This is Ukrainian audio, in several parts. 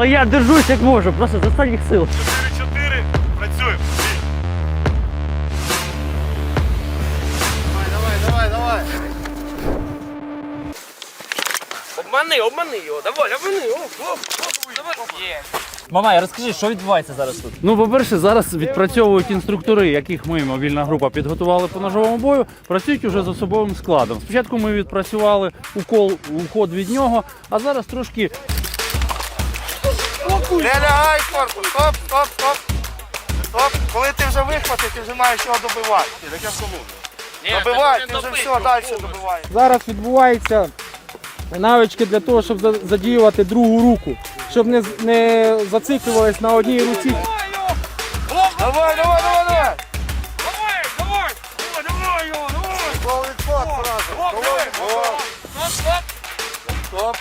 Але я держусь як можу, просто з останніх сил. 4-4. Працюємо. Давай, давай, давай. Обмани, обмани його, давай, обмани, оп, оп, оп, давай. Є. Мамай, розкажи, що відбувається зараз тут? Ну, по-перше, зараз відпрацьовують інструктори, яких ми, мобільна група, підготували по ножовому бою, працюють уже з особовим складом. Спочатку ми відпрацювали укол, уход від нього, а зараз трошки Не лягай корпус. Стоп, стоп, стоп. Стоп. Коли ти вже вихватив, ти вже маєш його добивати. Так я сказав. Ні, Добивай, ти вже все, далі добиваєш. Зараз відбуваються навички для того, щоб задіювати другу руку, щоб не, не зациклювались на одній руці. Давай, давай, давай, давай. Давай, давай, давай, давай його, давай. Стоп, стоп. Стоп.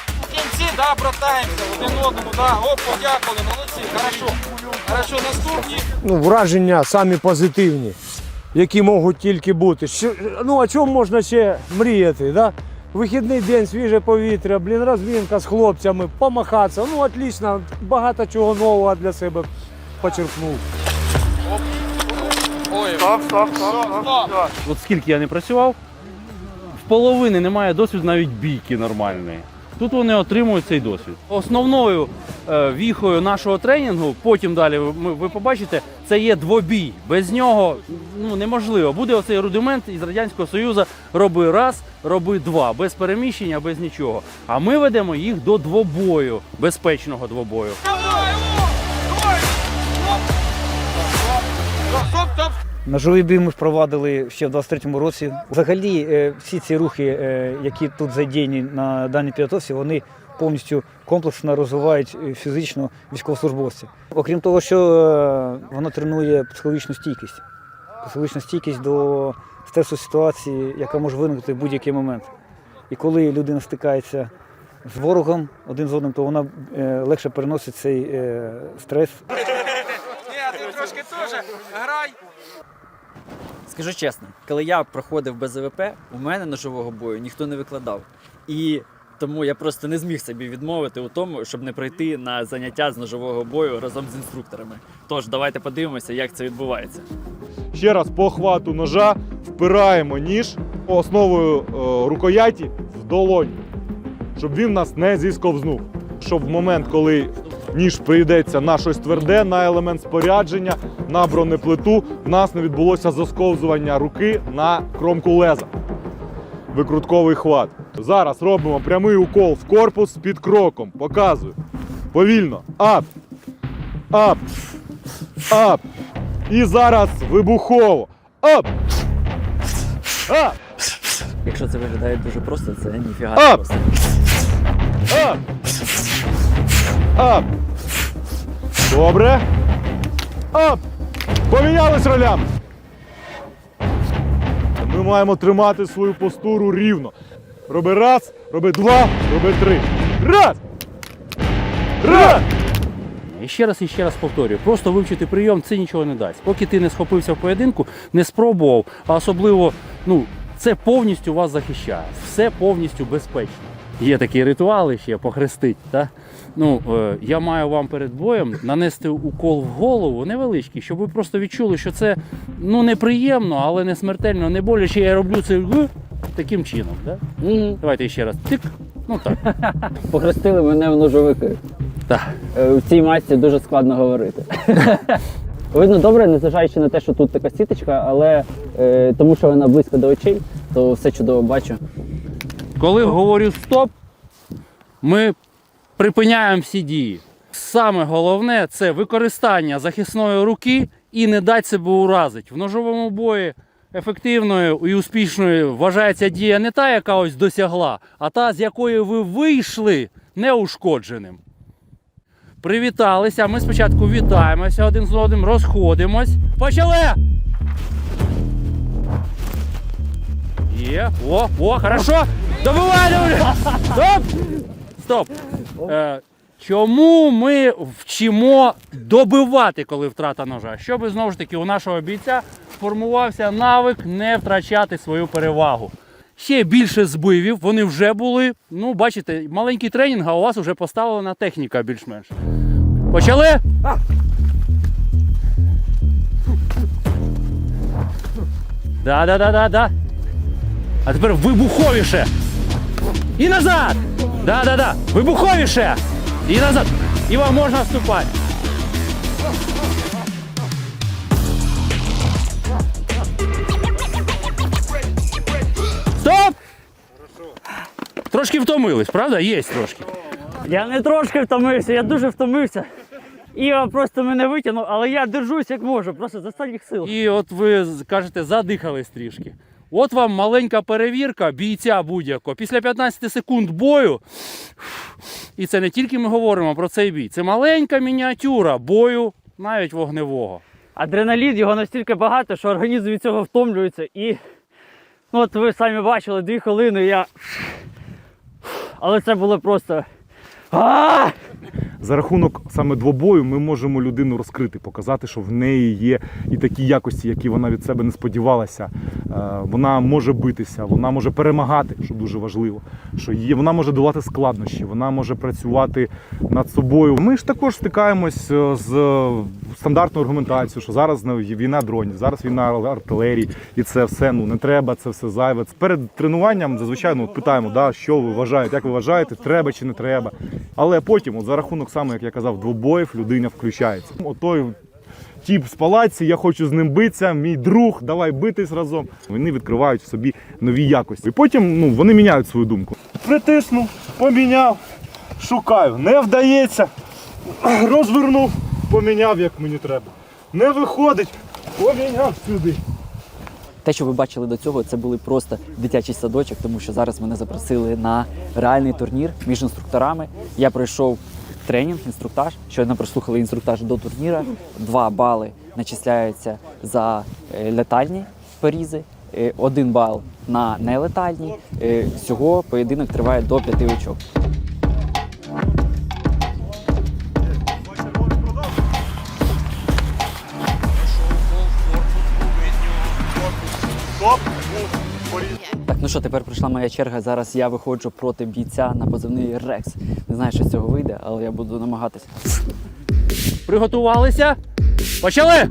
Кінці, да, братаємося, один одному, да, оп, подякували, молодці, хорошо. Хорошо, наступні. ну, враження самі позитивні, які можуть тільки бути. Що, ну, о чому можна ще мріяти? Да? Вихідний день, свіже повітря, блін, розмінка з хлопцями, помахатися. Ну, отлично, багато чого нового для себе почерпнув. Стоп, стоп, стоп, стоп. От скільки я не працював, в половини немає досвіду навіть бійки нормальної. Тут вони отримують цей досвід. Основною е, віхою нашого тренінгу, потім далі ви, побачите, це є двобій. Без нього ну, неможливо. Буде оцей рудимент із Радянського Союзу роби раз, роби два, без переміщення, без нічого. А ми ведемо їх до двобою, безпечного двобою. Ножовий бій ми впровадили ще в 23-му році. Взагалі, е, всі ці рухи, е, які тут задіяні на даній підготовці, вони повністю комплексно розвивають е, фізично військовослужбовця. Окрім того, що воно тренує психологічну стійкість, психологічну стійкість до стресу ситуації, яка може виникнути в будь-який момент. І коли людина стикається з ворогом один з одним, то вона легше переносить цей стрес Ні, ти трошки теж грай. Скажу чесно, коли я проходив без АВП, у мене ножового бою ніхто не викладав. І тому я просто не зміг собі відмовити у тому, щоб не прийти на заняття з ножового бою разом з інструкторами. Тож давайте подивимося, як це відбувається. Ще раз по хвату ножа впираємо ніж основою е, рукояті в долонь, щоб він нас не зісковзнув. Щоб в момент, коли ніж прийдеться на щось тверде, на елемент спорядження, на бронеплиту, в нас не відбулося засковзування руки на кромку леза. Викрутковий хват. Зараз робимо прямий укол в корпус під кроком. Показую. Повільно. Ап. Ап. Ап. І зараз вибухово. Ап! Ап! Якщо це виглядає дуже просто, це ніфіга Ап! просто. Ап! Ап! Добре. Ап! Помінялись ролями. Ми маємо тримати свою постуру рівно. Роби раз, роби два, роби три. Раз! Раз! І ще раз і ще раз повторюю, просто вивчити прийом це нічого не дасть. Поки ти не схопився в поєдинку, не спробував, а особливо, ну, це повністю вас захищає. Все повністю безпечно. Є такі ритуали ще похрестить. Та? Ну, е, я маю вам перед боєм нанести укол в голову невеличкий, щоб ви просто відчули, що це ну, неприємно, але не смертельно, не боляче. Я роблю це таким чином. Да? Давайте ще раз. Тик. Ну так. Похрестили мене в ножовики. Так. Е, В цій масці дуже складно говорити. Видно добре, незважаючи на те, що тут така сіточка, але е, тому що вона близько до очей, то все чудово бачу. Коли говорю стоп, ми припиняємо всі дії. Саме головне це використання захисної руки і не дати себе уразити. В ножовому бої ефективною і успішною вважається дія не та, яка ось досягла, а та, з якої ви вийшли неушкодженим. Привіталися. Ми спочатку вітаємося один з одним, розходимось. Почали! Є. О, о, хорошо. Добивай, добивай. Стоп. Стоп. Е, чому ми вчимо добивати, коли втрата ножа? Щоб знову ж таки у нашого бійця сформувався навик не втрачати свою перевагу. Ще більше збивів, вони вже були. Ну, бачите, маленький тренінг, а у вас вже поставлена техніка більш-менш. Почали? Да, да, да, да, да. А тепер вибуховіше. І назад. Да, да, да. Вибуховіше. І назад. І вам можна вступати. Стоп! Трошки втомились, правда? Є трошки. Я не трошки втомився, я дуже втомився. Іва просто мене витягнув, але я держусь як можу, просто з останніх сил. І от ви кажете, задихались трішки. От вам маленька перевірка бійця будь-якого. Після 15 секунд бою, і це не тільки ми говоримо про цей бій, це маленька мініатюра бою навіть вогневого. Адреналін його настільки багато, що організм від цього втомлюється. І ну, от ви самі бачили дві хвилини. Я. Але це було просто. А! За рахунок саме двобою ми можемо людину розкрити, показати, що в неї є і такі якості, які вона від себе не сподівалася. Е, Вона може битися, вона може перемагати, що дуже важливо. Що є, вона може долати складнощі, вона може працювати над собою. Ми ж також стикаємось е, з стандартною аргументацією, що зараз війна дронів, зараз війна артилерії, і це все ну не треба, це все зайве. Перед тренуванням зазвичай ну, питаємо, да, що ви вважаєте, як ви вважаєте, треба чи не треба. Але потім, от за рахунок саме, як я казав, двобоїв людина включається. От той тіп з палаці, я хочу з ним битися, мій друг, давай битись разом. Вони відкривають в собі нові якості. І потім ну, вони міняють свою думку. Притиснув, поміняв, шукаю, не вдається, розвернув, поміняв, як мені треба. Не виходить, поміняв сюди. Те, що ви бачили до цього, це були просто дитячий садочок, тому що зараз мене запросили на реальний турнір між інструкторами. Я пройшов тренінг, інструктаж. Щойно прослухали інструктаж до турніра. Два бали начисляються за е, летальні порізи, е, один бал на нелетальні. Е, Всього поєдинок триває до п'яти очок. Ну що, тепер прийшла моя черга. Зараз я виходжу проти бійця на позивний Рекс. Не знаю, що з цього вийде, але я буду намагатися. Приготувалися? Почали!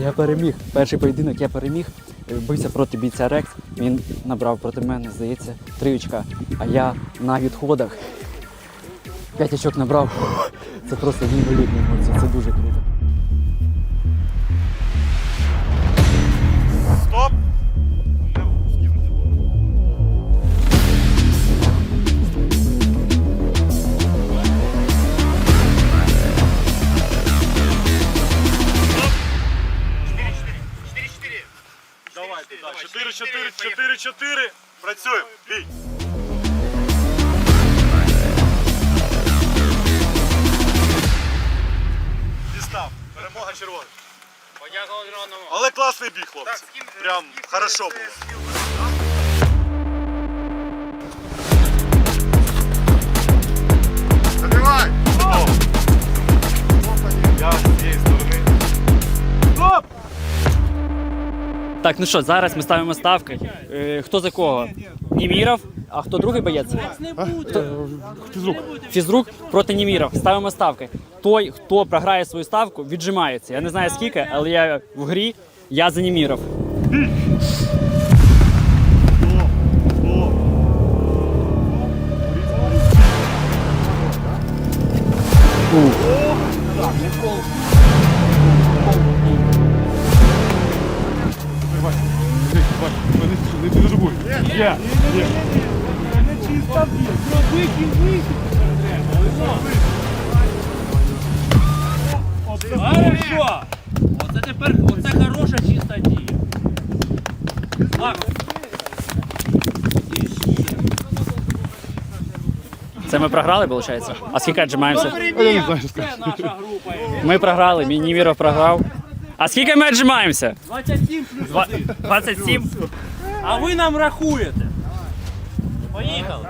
Я переміг. Перший поєдинок я переміг. Бився проти бійця Рекс. Він набрав проти мене, здається, три очка. А я на відходах п'ять очок набрав. Це просто неймовірні емоції. Це дуже круто. 4, 4, 4. Працюємо. Бій. Дістав. Перемога червона. Але класний бій, хлопці. Прям хорошо було. Забивай! Я з Так, ну що, зараз ми ставимо ставки. Е, хто за кого? Німіров, а хто другий боєць? Фізрук. Фізрук проти Німіров. Ставимо ставки. Той, хто програє свою ставку, віджимається. Я не знаю скільки, але я в грі, я за Німіров. Є, є. Хорошо! Оце тепер оце хороша чиста дія. Так. Це Це ми програли, виходить? А скільки віджимаємося? Ми програли, мій Німіров програв. А скільки ми віджимаємося? 27 плюс Два- 27? А ви нам рахуєте. Поїхали.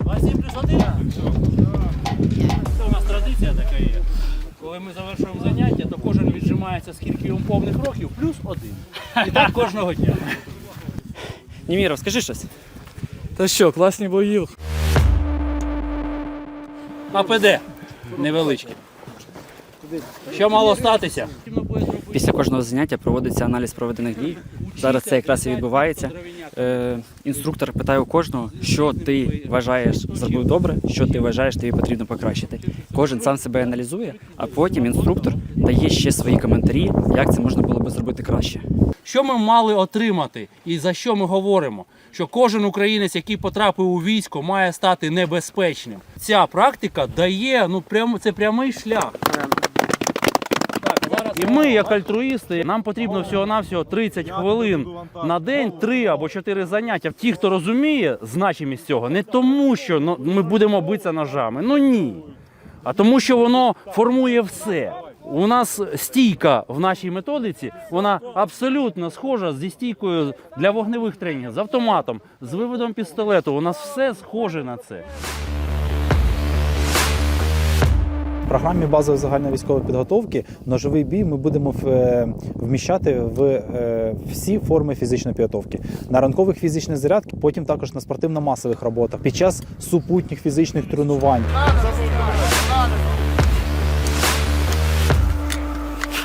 Васім плюс один. Це у нас традиція така є. Коли ми завершуємо заняття, то кожен віджимається скільки йому повних років, плюс один. І так кожного дня. Німіров, скажи щось. Та що, класні бої. АПД невеличке. Що мало статися? Після кожного заняття проводиться аналіз проведених дій. Зараз це якраз і відбувається. Е, інструктор питає у кожного, що ти вважаєш зробив добре, що ти вважаєш тобі потрібно покращити. Кожен сам себе аналізує, а потім інструктор дає ще свої коментарі, як це можна було би зробити краще. Що ми мали отримати і за що ми говоримо? Що кожен українець, який потрапив у військо, має стати небезпечним. Ця практика дає ну прямо це прямий шлях. І ми, як альтруїсти, нам потрібно всього-навсього 30 хвилин на день, 3 або 4 заняття. Ті, хто розуміє значимість цього, не тому, що ну, ми будемо битися ножами. Ну ні. А тому, що воно формує все. У нас стійка в нашій методиці, вона абсолютно схожа зі стійкою для вогневих тренінгів, з автоматом, з виводом пістолету. У нас все схоже на це. Програмі базової загальної військової підготовки ножовий бій ми будемо е, вміщати в е, всі форми фізичної підготовки. На ранкових фізичних зарядках, потім також на спортивно-масових роботах, під час супутніх фізичних тренувань.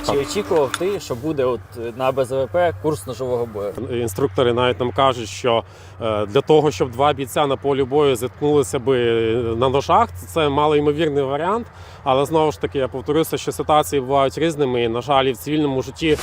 Чи очікував ти, що буде от на БЗВП курс ножового бою? Інструктори навіть нам кажуть, що е, для того, щоб два бійця на полі бою зіткнулися би на ножах, це малоймовірний варіант. Але знову ж таки я повторюся, що ситуації бувають різними. І, на жаль, і в цивільному житті